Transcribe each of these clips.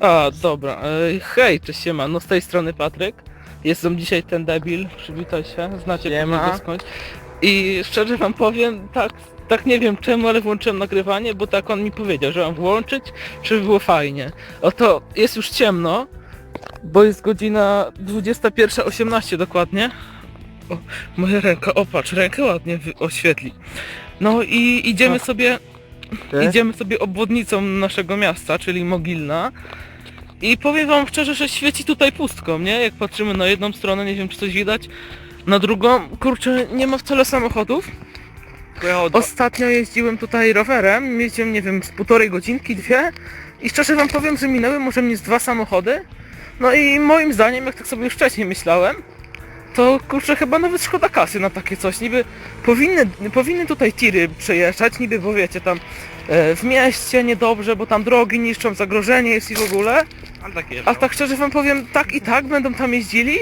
A, dobra. E, Hej, cześć siema. No z tej strony Patryk. Jestem dzisiaj ten debil. Przywitaj się. Znacie Siema. pewnie go skądś. I szczerze wam powiem, tak, tak nie wiem czemu, ale włączyłem nagrywanie, bo tak on mi powiedział, że mam włączyć, żeby było fajnie. Oto jest już ciemno, bo jest godzina 21.18 dokładnie. O, moja ręka, opatrz, rękę ładnie wy- oświetli. No i idziemy sobie Idziemy sobie obwodnicą naszego miasta, czyli Mogilna. I powiem wam szczerze, że świeci tutaj pustką, nie? Jak patrzymy na jedną stronę, nie wiem czy coś widać. Na drugą, kurczę, nie ma wcale samochodów. Ostatnio jeździłem tutaj rowerem, jeździłem, nie wiem, z półtorej godzinki, dwie. I szczerze wam powiem, że minęły może mnie z dwa samochody. No i moim zdaniem, jak tak sobie już wcześniej myślałem, to kurczę chyba nawet szkoda kasy na takie coś. Niby powinny, powinny tutaj tiry przejeżdżać, niby bo wiecie tam e, w mieście niedobrze, bo tam drogi niszczą, zagrożenie jest i w ogóle. Ale takie A tak szczerze wam powiem, tak i tak będą tam jeździli,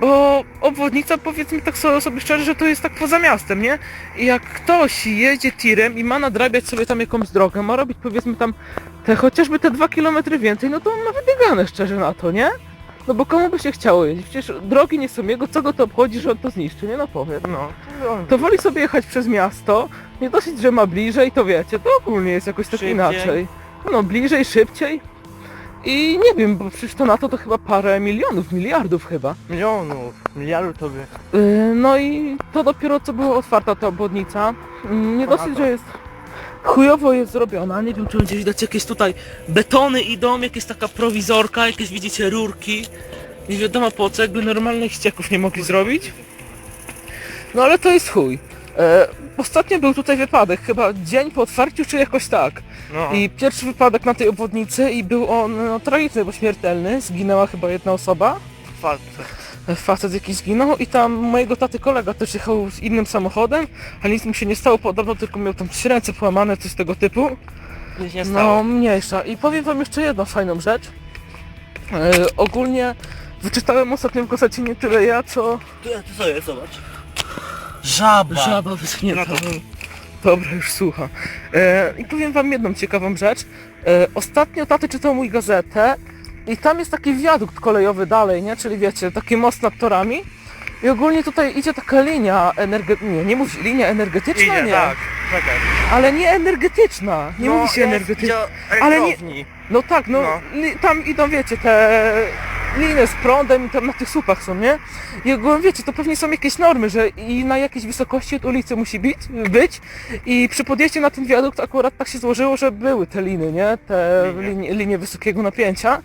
bo obwodnica powiedzmy tak so- sobie szczerze, że to jest tak poza miastem, nie? I jak ktoś jedzie tirem i ma nadrabiać sobie tam jakąś drogę, ma robić powiedzmy tam te chociażby te dwa kilometry więcej, no to on ma wybiegane szczerze na to, nie? No bo komu by się chciało jeździć? Przecież drogi nie są jego, co go to obchodzi, że on to zniszczy, nie? No powiedz. No. To woli sobie jechać przez miasto, nie dosyć, że ma bliżej, to wiecie, to ogólnie jest jakoś tak Szybciej. inaczej. No bliżej, szybciej. I nie wiem, bo przecież to na to to chyba parę milionów, miliardów chyba. Milionów, miliardów to by. Yy, no i to dopiero co była otwarta ta obwodnica. Yy, Nie dosyć, że jest chujowo jest zrobiona. Nie wiem czy będzie widać jakieś tutaj betony idą, jakieś taka prowizorka, jakieś widzicie rurki. Nie wiadomo po co, jakby normalnych ścieków nie mogli zrobić. No ale to jest chuj. E, ostatnio był tutaj wypadek, chyba dzień po otwarciu czy jakoś tak. No. I pierwszy wypadek na tej obwodnicy i był on no, tragiczny, bo śmiertelny. Zginęła chyba jedna osoba. Facet. Facet jakiś zginął i tam mojego taty kolega też jechał z innym samochodem, ale nic mu się nie stało podobno, tylko miał tam trzy ręce połamane, coś z tego typu. Nic nie No stało. mniejsza. I powiem wam jeszcze jedną fajną rzecz. E, ogólnie wyczytałem ostatnio w gazecie nie tyle ja, co Tu, tu co jest, zobacz. Żaba. żaba wyschnięta. No to- Dobra, już słucham. E, I powiem wam jedną ciekawą rzecz. E, ostatnio taty czytał mój gazetę i tam jest taki wiadukt kolejowy dalej, nie? Czyli wiecie, taki most nad torami. I ogólnie tutaj idzie taka linia energetyczna, nie, nie mówi linia energetyczna, Idzie, nie, tak. Czekaj. ale nie energetyczna, nie no, mówi się jest, energetyczna. idzie Ale nie- elektrowni. No tak, no, No. Tam idą, wiecie, te liny z prądem i tam na tych słupach są, nie? I ogólnie, wiecie, to pewnie są jakieś normy, że i na jakiejś wysokości od ulicy musi być, być i przy podjeździe na ten wiadukt akurat tak się złożyło, że były te liny, nie? Te Linie. linie, linie wysokiego napięcia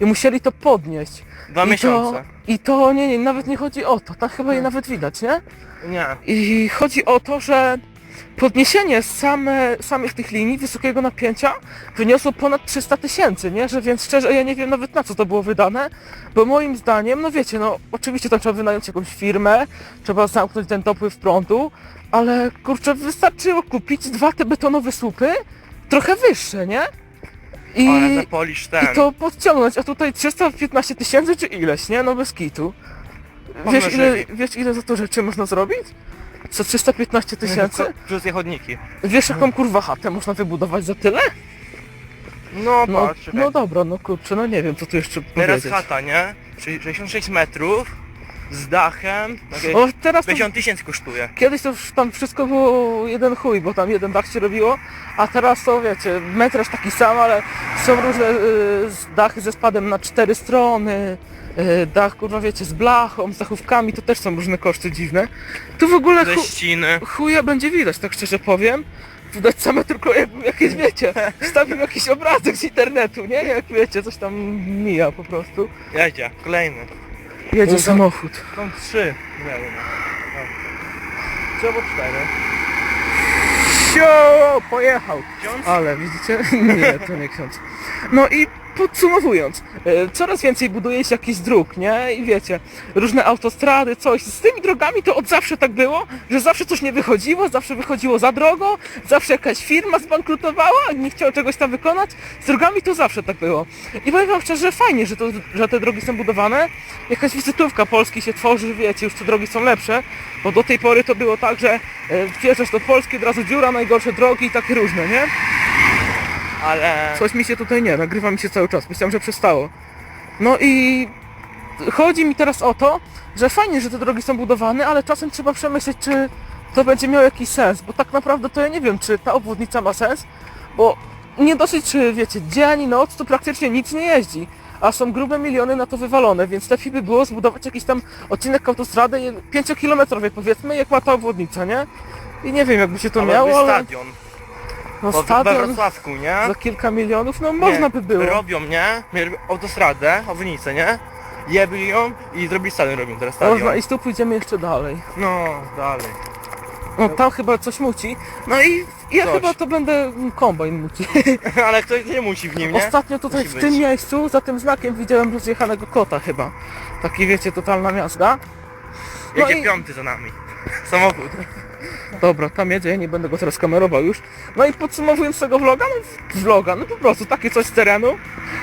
i musieli to podnieść. Dwa I miesiące. To, I to, nie, nie, nawet nie chodzi o to, tam chyba je nawet widać, nie? Nie. I chodzi o to, że podniesienie same, samych tych linii wysokiego napięcia wyniosło ponad 300 tysięcy, nie? Że więc szczerze ja nie wiem nawet na co to było wydane, bo moim zdaniem, no wiecie, no oczywiście tam trzeba wynająć jakąś firmę, trzeba zamknąć ten dopływ prądu, ale kurczę wystarczyło kupić dwa te betonowe słupy, trochę wyższe, nie? I, Ale zapolisz ten. i to podciągnąć, a tutaj 315 tysięcy czy ileś, nie? No bez kitu. Wiesz ile, wiesz ile za to rzeczy można zrobić? Co 315 tysięcy? Wszystkie chodniki. Wiesz jaką kurwa chatę można wybudować za tyle? No, No, patrz, czekaj. no dobra, no kurczę, no nie wiem co tu jeszcze Teraz powiedzieć. chata, nie? Czyli 66 metrów. Z dachem. O, teraz to, 50 tysięcy kosztuje. kiedyś to już tam wszystko było jeden chuj, bo tam jeden dach się robiło, a teraz to wiecie, metraż taki sam, ale są różne y, z- dachy ze spadem na cztery strony, y, dach kurwa wiecie, z blachą, z dachówkami, to też są różne koszty dziwne. Tu w ogóle Ze chu, ściny. chuja będzie widać, tak szczerze powiem. Widać same tylko jak, jakieś wiecie, wstawił jakiś obrazek z internetu, nie? Jak wiecie, coś tam mija po prostu. Jedzie. Kolejny. Jedzie No samochód. Są trzy. Wiem. No. Trzy albo cztery. Sio, pojechał. Ksiądz? Ale widzicie? Nie, to nie ksiądz. No i podsumowując, e, coraz więcej buduje się jakichś dróg, nie? I wiecie, różne autostrady, coś. Z tymi drogami to od zawsze tak było, że zawsze coś nie wychodziło, zawsze wychodziło za drogo, zawsze jakaś firma zbankrutowała, nie chciała czegoś tam wykonać. Z drogami to zawsze tak było. I powiem wam szczerze, fajnie, że, to, że te drogi są budowane. Jakaś wizytówka Polski się tworzy, wiecie, już te drogi są lepsze, bo do tej pory to było tak, że e, wjeżdżasz do Polski, od razu dziura, najgorsze drogi i takie różne, nie? Ale... Coś mi się tutaj nie, nagrywa mi się cały czas. Myślałem, że przestało. No i chodzi mi teraz o to, że fajnie, że te drogi są budowane, ale czasem trzeba przemyśleć, czy to będzie miało jakiś sens, bo tak naprawdę to ja nie wiem, czy ta obwodnica ma sens, bo nie dosyć, czy wiecie, dzień i noc tu praktycznie nic nie jeździ, a są grube miliony na to wywalone, więc lepiej by było zbudować jakiś tam odcinek autostrady 5-kilometrowej powiedzmy, jak ma ta obwodnica, nie? I nie wiem, jakby się to Albo miało, ale stadion. No, we stadion Wrocławku, nie? za kilka milionów, no można by było. Robią, nie? Autostradę, obwodnicę, nie? Jebli ją i zrobili stadion, robią teraz Można stadion. i tu pójdziemy jeszcze dalej. No, dalej. No tam chyba coś muci. No i ja Coś. chyba to będę mm, kombajn muci. ale ktoś nie musi w nim, nie? Ostatnio tutaj Musi w być. tym miejscu, za tym znakiem widziałem rozjechanego kota chyba. Taki wiecie, totalna miazga. No Jedzie i- piąty za nami. Samochód. Dobra, tam jedzie, ja nie będę go teraz kamerował już. No i podsumowując tego vloga, no vloga, no po prostu takie coś z terenu.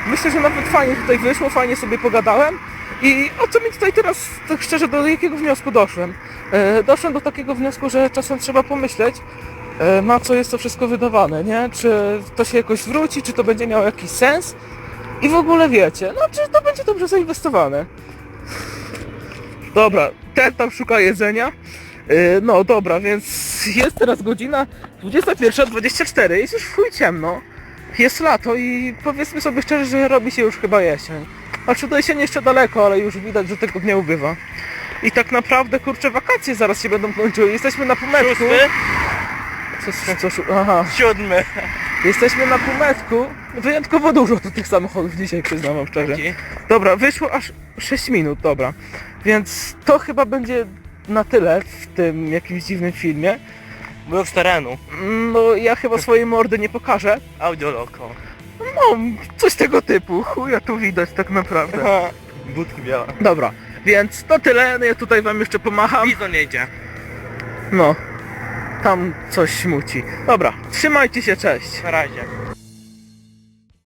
Myślę, że nawet fajnie tutaj wyszło, fajnie sobie pogadałem. I o co mi tutaj teraz, tak szczerze, do jakiego wniosku doszłem? E, doszłem do takiego wniosku, że czasem trzeba pomyśleć, e, na co jest to wszystko wydawane, nie? Czy to się jakoś zwróci, czy to będzie miało jakiś sens? I w ogóle wiecie, no czy to będzie dobrze zainwestowane? Dobra, ten tam szuka jedzenia. Yy, No dobra, więc jest teraz godzina 21.24, jest już w chuj ciemno. Jest lato i powiedzmy sobie szczerze, że robi się już chyba jesień. Znaczy do jesieni jeszcze daleko, ale już widać, że tego dnia ubywa. I tak naprawdę, kurczę, wakacje zaraz się będą kończyły. Jesteśmy na półmetku. Co, co, co, aha. siódmy. Jesteśmy na półmetku. Wyjątkowo dużo tu tych samochodów dzisiaj, przyznam wam szczerze. Dobra, wyszło aż 6 minut, dobra. Więc to chyba będzie na tyle w tym jakimś dziwnym filmie. Był z terenu. No ja chyba swojej mordy nie pokażę. Audio loco. No, coś tego typu. Chuja tu widać tak naprawdę. Budki białe. Dobra, więc to tyle. No ja tutaj wam jeszcze pomacham. Bizon jedzie. No, tam coś muci. Dobra, trzymajcie się, cześć. Na razie.